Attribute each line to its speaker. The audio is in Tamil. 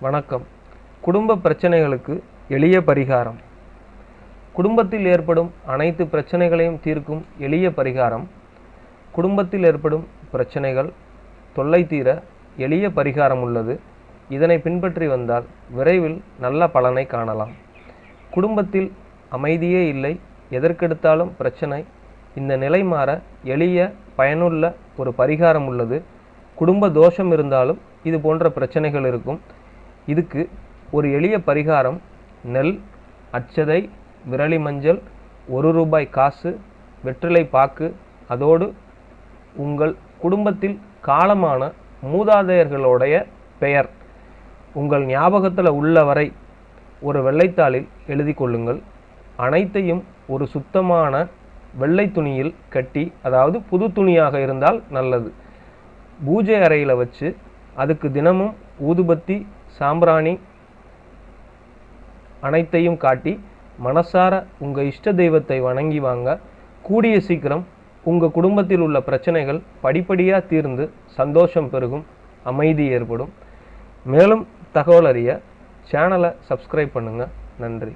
Speaker 1: வணக்கம். குடும்ப பிரச்சனைகளுக்கு எளிய பரிகாரம். குடும்பத்தில் ஏற்படும் அனைத்து பிரச்சனைகளையும் தீர்க்கும் எளிய பரிகாரம். குடும்பத்தில் ஏற்படும் பிரச்சனைகள் தொல்லை தீர எளிய பரிகாரம் உள்ளது. இதனை பின்பற்றி வந்தால் விரைவில் நல்ல பலனை காணலாம். குடும்பத்தில் அமைதியே இல்லை. எதற்கெடுத்தாலும் பிரச்சனை. இந்த நிலை மாற எளிய பயனுள்ள ஒரு பரிகாரம் உள்ளது. குடும்ப தோஷம் இருந்தாலும் இது போன்ற பிரச்சனைகள் இருக்கும். இதுக்கு ஒரு எளிய பரிகாரம் நெல் அட்சதை விரலி மஞ்சள் ஒரு ரூபாய் காசு வெற்றிலை பாக்கு அதோடு உங்கள் குடும்பத்தில் காலமான மூதாதையர்களுடைய பெயர். உங்கள் ஞாபகத்தில் உள்ள வரை ஒரு வெள்ளைத்தாளில் எழுதி கொள்ளுங்கள். அனைத்தையும் ஒரு சுத்தமான வெள்ளை துணியில் கட்டி அதாவது புது துணியாக இருந்தால் நல்லது. பூஜை அறையில் வச்சு அதுக்கு தினமும் ஊதுபத்தி சாம்பிராணி அனைத்தையும் காட்டி மனசார உங்கள் இஷ்ட தெய்வத்தை வணங்கி வாங்க. கூடிய சீக்கிரம் உங்கள் குடும்பத்தில் உள்ள பிரச்சனைகள் படிப்படியாக தீர்ந்து சந்தோஷம் பெருகும் அமைதி ஏற்படும். மேலும் தகவல் அறிய சேனலை சப்ஸ்கிரைப் பண்ணுங்கள் நன்றி.